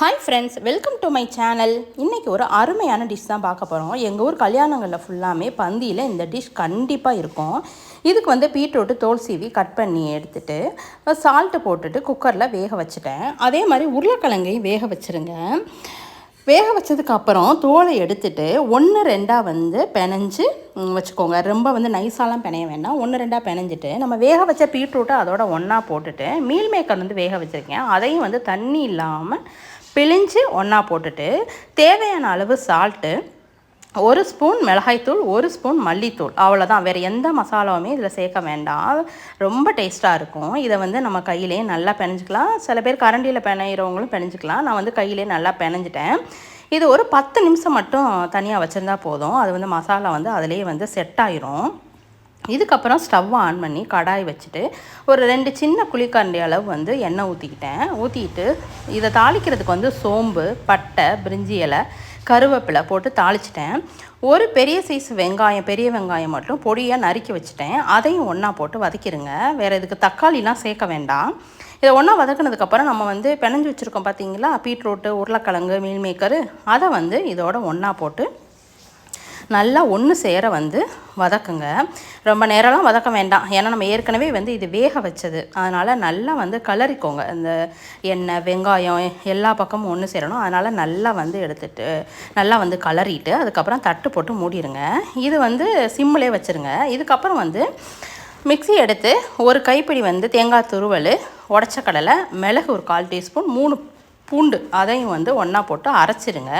Hi friends welcome to my channel இன்றைக்கி ஒரு அருமையான டிஷ் தான் பார்க்க போகிறோம் எங்கள் ஊர் கல்யாணங்களில் ஃபுல்லாமே பந்தியில் இந்த டிஷ் கண்டிப்பாக இருக்கும். இதுக்கு வந்து பீட்ரூட்டு தோல் சீவி கட் பண்ணி எடுத்துட்டு சால்ட்டு போட்டுட்டு குக்கரில் வேக வச்சுட்டேன். அதே மாதிரி உருளைக்கிழங்கையும் வேக வச்சுருங்க. வேக வச்சதுக்கு அப்புறம் தோலை எடுத்துட்டு ஒன்று ரெண்டாக வந்து பிணைஞ்சு வச்சுக்கோங்க. ரொம்ப வந்து நைஸாலாம் பெனைய வேண்டாம். ஒன்று ரெண்டாக பெனஞ்சிட்டு நம்ம வேக வச்ச பீட்ரூட்டை அதோட ஒன்றா போட்டுட்டு மீல் மேக்கர் வந்து வேக வச்சுருக்கேன். அதையும் வந்து தண்ணி இல்லாமல் பிழிஞ்சு ஒன்றா போட்டுட்டு தேவையான அளவு சால்ட்டு ஒரு ஸ்பூன் மிளகாய்த்தூள் ஒரு ஸ்பூன் மல்லித்தூள். அவ்வளோதான் வேறு எந்த மசாலாவுமே இதில் சேர்க்க வேண்டாம். ரொம்ப டேஸ்ட்டாக இருக்கும். இதை வந்து நம்ம கையிலே நல்லா பெனஞ்சிக்கலாம் சில பேர் கரண்டியில் பெனையிறவங்களும் பெனஞ்சிக்கலாம் நான் வந்து கையிலே நல்லா பெனஞ்சிட்டேன் இது ஒரு பத்து நிமிஷம் மட்டும் தனியாக வச்சுருந்தா போதும். அது வந்து மசாலா வந்து அதிலே வந்து செட் ஆயிரும். இதுக்கப்புறம் ஸ்டவ் ஆன் பண்ணி கடாய் வச்சுட்டு ஒரு ரெண்டு சின்ன குழிக்கரண்டி அளவு வந்து எண்ணெய் ஊற்றிக்கிட்டேன் ஊற்றிட்டு இதை தாளிக்கிறதுக்கு வந்து சோம்பு பட்டை பிரிஞ்சி இலை கருவேப்பிலை போட்டு தாளிச்சிட்டேன். ஒரு பெரிய சைஸ் வெங்காயம் பெரிய வெங்காயம் மட்டும் பொடியாக நறுக்கி வச்சுட்டேன். அதையும் ஒன்றா போட்டு வதக்கிடுங்க வேறு இதுக்கு தக்காளிலாம் சேர்க்க வேண்டாம். இதை ஒன்றா வதக்குனதுக்கப்புறம் நம்ம வந்து பிணைஞ்சு வச்சுருக்கோம் பார்த்தீங்களா பீட்ரூட்டு உருளைக்கிழங்கு மீல் மேக்கரு. அதை வந்து இதோட ஒன்றா போட்டு நல்லா ஒன்று சேர வந்து வதக்குங்க. ரொம்ப நேரம்லாம் வதக்க வேண்டாம். ஏன்னா நம்ம ஏற்கனவே வந்து இது வேக வச்சது. அதனால் நல்லா வந்து கலரிக்கோங்க. இந்த எண்ணெய் வெங்காயம் எல்லா பக்கமும் ஒன்று சேரணும். அதனால் நல்லா வந்து எடுத்துட்டு நல்லா வந்து கலரிட்டு அதுக்கப்புறம் தட்டு போட்டு மூடிடுங்க இது வந்து சிம்மிலே வச்சுருங்க. இதுக்கப்புறம் வந்து மிக்ஸி எடுத்து ஒரு கைப்பிடி வந்து தேங்காய் துருவல் உடச்ச கடலை மிளகு ஒரு கால் டீஸ்பூன் மூணு பூண்டு அதையும் வந்து ஒன்றா போட்டு அரைச்சிருங்க.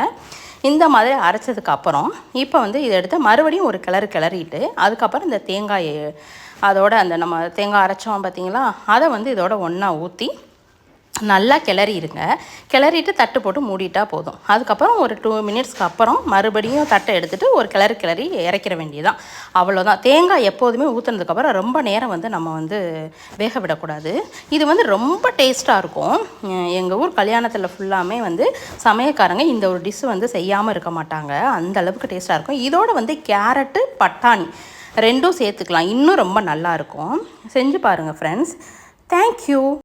இந்த மாதிரி அரைச்சதுக்கு அப்புறம் இப்போ வந்து இதை எடுத்து மறுபடியும் ஒரு கிளறு கிளறிட்டு அதுக்கப்புறம் இந்த தேங்காயை அதோட அந்த நம்ம தேங்காய் அரைச்சோம் பார்த்தீங்களா அதை வந்து இதோட ஒன்றா ஊற்றி நல்லா கிளறிடுங்க கிளறிட்டு தட்டு போட்டு மூடிட்டால் போதும். அதுக்கப்புறம் ஒரு டூ மினிட்ஸ்க்கு அப்புறம் மறுபடியும் தட்டை எடுத்துகிட்டு ஒரு கிளறி கிளறி இறக்கிற வேண்டியதான் அவ்வளோதான் தேங்காய் எப்போதுமே ஊற்றுனதுக்கப்புறம் ரொம்ப நேரம் வந்து நம்ம வந்து வேக விடக்கூடாது. இது வந்து ரொம்ப டேஸ்ட்டாக இருக்கும். எங்கள் ஊர் கல்யாணத்தில் ஃபுல்லாமே வந்து சமையக்காரங்க இந்த ஒரு டிஷ்ஷு வந்து செய்யாமல் இருக்க மாட்டாங்க. அந்த அளவுக்கு டேஸ்ட்டாக இருக்கும். இதோட வந்து கேரட்டு பட்டாணி ரெண்டும் சேர்த்துக்கலாம். இன்னும் ரொம்ப நல்லா இருக்கும். செஞ்சு பாருங்கள் ஃப்ரெண்ட்ஸ் தேங்க்யூ